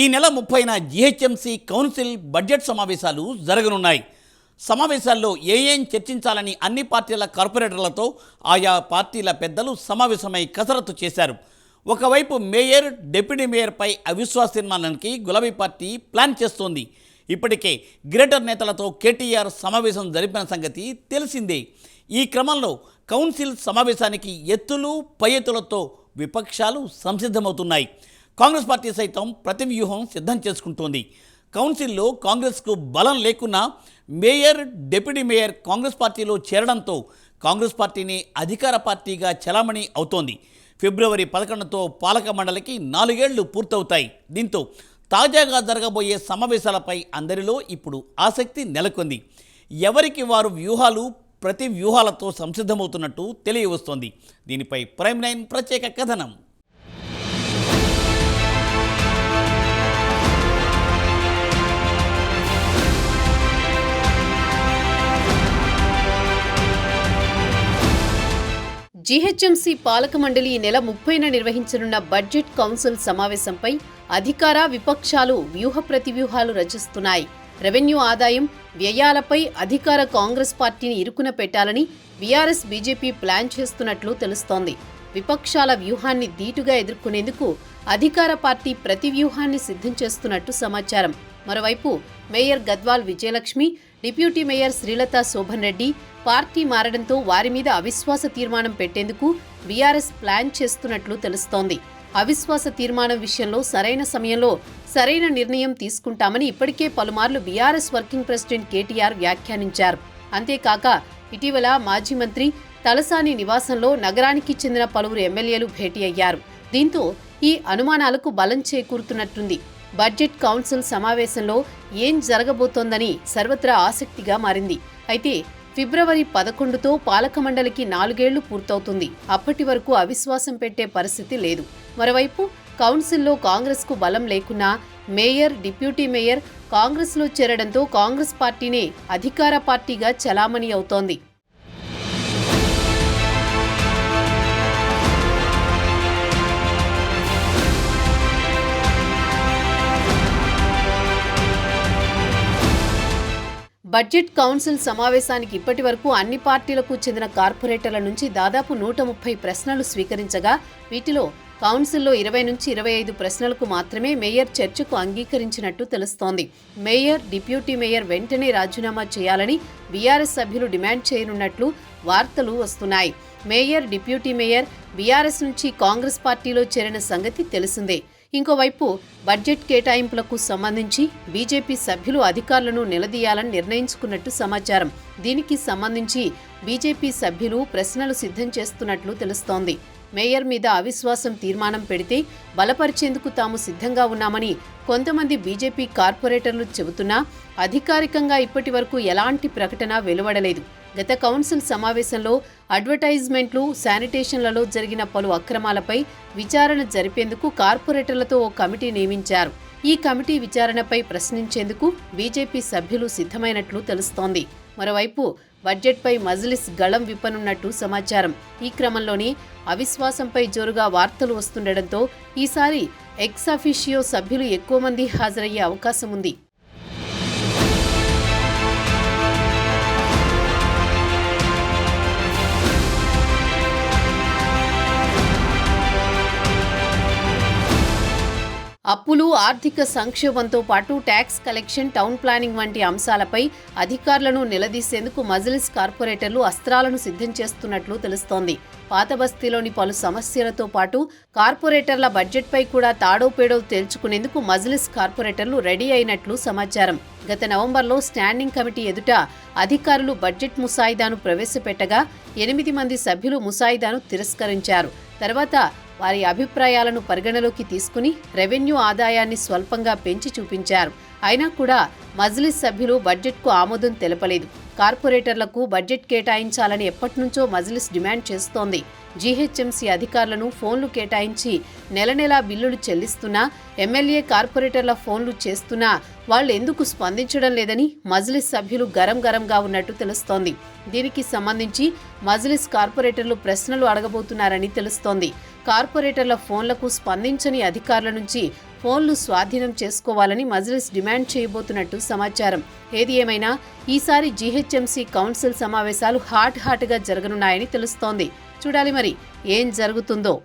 ఈ నెల ముప్పైన జిహెచ్ఎంసీ కౌన్సిల్ బడ్జెట్ సమావేశాలు జరగనున్నాయి. సమావేశాల్లో ఏ ఏం చర్చించాలని అన్ని పార్టీల కార్పొరేటర్లతో ఆయా పార్టీల పెద్దలు సమావేశమై కసరత్తు చేశారు. ఒకవైపు మేయర్ డిప్యూటీ మేయర్పై అవిశ్వాస తీర్మానానికి గులాబీ పార్టీ ప్లాన్ చేస్తోంది. ఇప్పటికే గ్రేటర్ నేతలతో కేటీఆర్ సమావేశం జరిపిన సంగతి తెలిసిందే. ఈ క్రమంలో కౌన్సిల్ సమావేశానికి ఎత్తులు పై ఎత్తులతో విపక్షాలు సంసిద్ధమవుతున్నాయి. కాంగ్రెస్ పార్టీ సైతం ప్రతి వ్యూహం సిద్ధం చేసుకుంటోంది. కౌన్సిల్లో కాంగ్రెస్కు బలం లేకున్నా మేయర్ డిప్యూటీ మేయర్ కాంగ్రెస్ పార్టీలో చేరడంతో కాంగ్రెస్ పార్టీని అధికార పార్టీగా చలామణి అవుతోంది. ఫిబ్రవరి పదకొండుతో పాలక మండలికి నాలుగేళ్ళు పూర్తవుతాయి. దీంతో తాజాగా జరగబోయే సమావేశాలపై అందరిలో ఇప్పుడు ఆసక్తి నెలకొంది. ఎవరికి వారు వ్యూహాలు ప్రతి వ్యూహాలతో సంసిద్ధమవుతున్నట్టు తెలియవస్తోంది. దీనిపై ప్రైమ్ నైన్ ప్రత్యేక కథనం. జీహెచ్ఎంసీ పాలక మండలి ఈ నెల ముప్పైన నిర్వహించనున్న బడ్జెట్ కౌన్సిల్ సమావేశంపై అధికార విపక్షాలు వ్యూహ ప్రతివ్యూహాలు రచిస్తున్నాయి. రెవెన్యూ ఆదాయం వ్యయాలపై అధికార కాంగ్రెస్ పార్టీని ఇరుకున పెట్టాలని బీఆర్ఎస్ బీజేపీ ప్లాన్ చేస్తున్నట్లు తెలుస్తోంది. విపక్షాల వ్యూహాన్ని ధీటుగా ఎదుర్కొనేందుకు అధికార పార్టీ ప్రతి వ్యూహాన్ని సిద్ధం చేస్తున్నట్టు సమాచారం. మరోవైపు mayor Gadwal Vijayalakshmi deputy mayor Srilatha Shobhan Reddy party మారడంతో వారి మీద అవిశ్వాస తీర్మానం పెట్టేందుకు బీఆర్ఎస్ ప్లాన్ చేస్తున్నట్లు తెలుస్తోంది. అవిశ్వాస తీర్మానం విషయంలో సరైన సమయంలో సరైన నిర్ణయం తీసుకుంటామని ఇప్పటికే పలుమార్లు బీఆర్ఎస్ వర్కింగ్ ప్రెసిడెంట్ కేటీఆర్ వ్యాఖ్యానించారు. అంతేకాక ఇటీవల మాజీ మంత్రి తలసాని నివాసంలో నగరానికి చెందిన పలువురు ఎమ్మెల్యేలు భేటీ అయ్యారు. దీంతో ఈ అనుమానాలకు బలం చేకూరుతున్నట్టుంది. బడ్జెట్ కౌన్సిల్ సమావేశంలో ఏం జరగబోతోందని సర్వత్రా ఆసక్తిగా మారింది. అయితే ఫిబ్రవరి పదకొండుతో పాలక మండలికి నాలుగేళ్ళు పూర్తవుతుంది. అప్పటి వరకు అవిశ్వాసం పెట్టే పరిస్థితి లేదు. మరోవైపు కౌన్సిల్లో కాంగ్రెస్కు బలం లేకున్నా మేయర్ డిప్యూటీ మేయర్ కాంగ్రెస్లో చేరడంతో కాంగ్రెస్ పార్టీనే అధికార పార్టీగా చలామణి అవుతోంది. బడ్జెట్ కౌన్సిల్ సమావేశానికి ఇప్పటి వరకు అన్ని పార్టీలకు చెందిన కార్పొరేటర్ల నుంచి దాదాపు నూట ముప్పై ప్రశ్నలు స్వీకరించగా వీటిలో కౌన్సిల్లో ఇరవై నుంచి ఇరవై ఐదు ప్రశ్నలకు మాత్రమే మేయర్ చర్చకు అంగీకరించినట్టు తెలుస్తోంది. మేయర్ డిప్యూటీ మేయర్ వెంటనే రాజీనామా చేయాలని బీఆర్ఎస్ సభ్యులు డిమాండ్ చేయనున్నట్లు వార్తలు వస్తున్నాయి. మేయర్ డిప్యూటీ మేయర్ బీఆర్ఎస్ నుంచి కాంగ్రెస్ పార్టీలో చేరిన సంగతి తెలిసిందే. ఇంకోవైపు బడ్జెట్ కేటాయింపులకు సంబంధించి బీజేపీ సభ్యులు అధికారులను నిలదీయాలని నిర్ణయించుకున్నట్టు సమాచారం. దీనికి సంబంధించి బీజేపీ సభ్యులు ప్రశ్నలు సిద్ధం చేస్తున్నట్లు తెలుస్తోంది. మేయర్ మీద అవిశ్వాసం తీర్మానం పెడితే బలపరిచేందుకు తాము సిద్ధంగా ఉన్నామని కొంతమంది బీజేపీ కార్పొరేటర్లు చెబుతున్నా అధికారికంగా ఇప్పటి వరకు ఎలాంటి ప్రకటన వెలువడలేదు. గత కౌన్సిల్ సమావేశంలో అడ్వర్టైజ్మెంట్లు శానిటేషన్లలో జరిగిన పలు అక్రమాలపై విచారణ జరిపేందుకు కార్పొరేటర్లతో ఓ కమిటీ నియమించారు. ఈ కమిటీ విచారణపై ప్రశ్నించేందుకు బీజేపీ సభ్యులు సిద్ధమైనట్లు తెలుస్తోంది. మరోవైపు బడ్జెట్పై మజ్లిస్ గళం విప్పనున్నట్టు సమాచారం. ఈ క్రమంలోనే అవిశ్వాసంపై జోరుగా వార్తలు వస్తుండటంతో ఈసారి ఎక్సాఫిషియో సభ్యులు ఎక్కువ మంది హాజరయ్యే అవకాశం ఉంది భూములు ఆర్థిక సంక్షోభంతో పాటు ట్యాక్స్ కలెక్షన్ టౌన్ ప్లానింగ్ వంటి అంశాలపై అధికారులను నిలదీసేందుకు మజిలిస్ కార్పొరేటర్లు అస్త్రాలను సిద్ధం చేస్తున్నట్లు తెలుస్తోంది. పాత బస్తీలోని పలు సమస్యలతో పాటు కార్పొరేటర్ల బడ్జెట్పై కూడా తాడోపేడో తేల్చుకునేందుకు మజిలిస్ కార్పొరేటర్లు రెడీ అయినట్లు సమాచారం. గత నవంబర్లో స్టాండింగ్ కమిటీ ఎదుట అధికారులు బడ్జెట్ ముసాయిదాను ప్రవేశపెట్టగా ఎనిమిది మంది సభ్యులు ముసాయిదాను తిరస్కరించారు. తర్వాత వారి అభిప్రాయాలను పరిగణలోకి తీసుకుని రెవెన్యూ ఆదాయాన్ని స్వల్పంగా పెంచి చూపించారు. అయినా కూడా మజ్లిస్ సభ్యులు బడ్జెట్కు ఆమోదం తెలపలేదు. కార్పొరేటర్లకు బడ్జెట్ కేటాయించాలని ఎప్పటినుంచో మజ్లిస్ డిమాండ్ చేస్తోంది. జీహెచ్ఎంసీ అధికారులను ఫోన్లు కేటాయించి నెల నెలా బిల్లులు చెల్లిస్తున్నా ఎమ్మెల్యే కార్పొరేటర్ల ఫోన్లు చేస్తున్నా వాళ్ళు ఎందుకు స్పందించడం లేదని మజ్లిస్ సభ్యులు గరం గరంగా ఉన్నట్టు తెలుస్తోంది. దీనికి సంబంధించి మజ్లిస్ కార్పొరేటర్లు ప్రశ్నలు అడగబోతున్నారని తెలుస్తోంది. కార్పొరేటర్ల ఫోన్లకు స్పందించని అధికారుల నుంచి ఫోన్లు స్వాధీనం చేసుకోవాలని మజ్లిస్ డిమాండ్ చేయబోతున్నట్టు సమాచారం. ఏది ఏమైనా ఈసారి జీహెచ్ఎంసీ కౌన్సిల్ సమావేశాలు హాట్ హాట్గా జరగనున్నాయని తెలుస్తోంది. చూడాలి మరి. ఏం జరుగుతుందో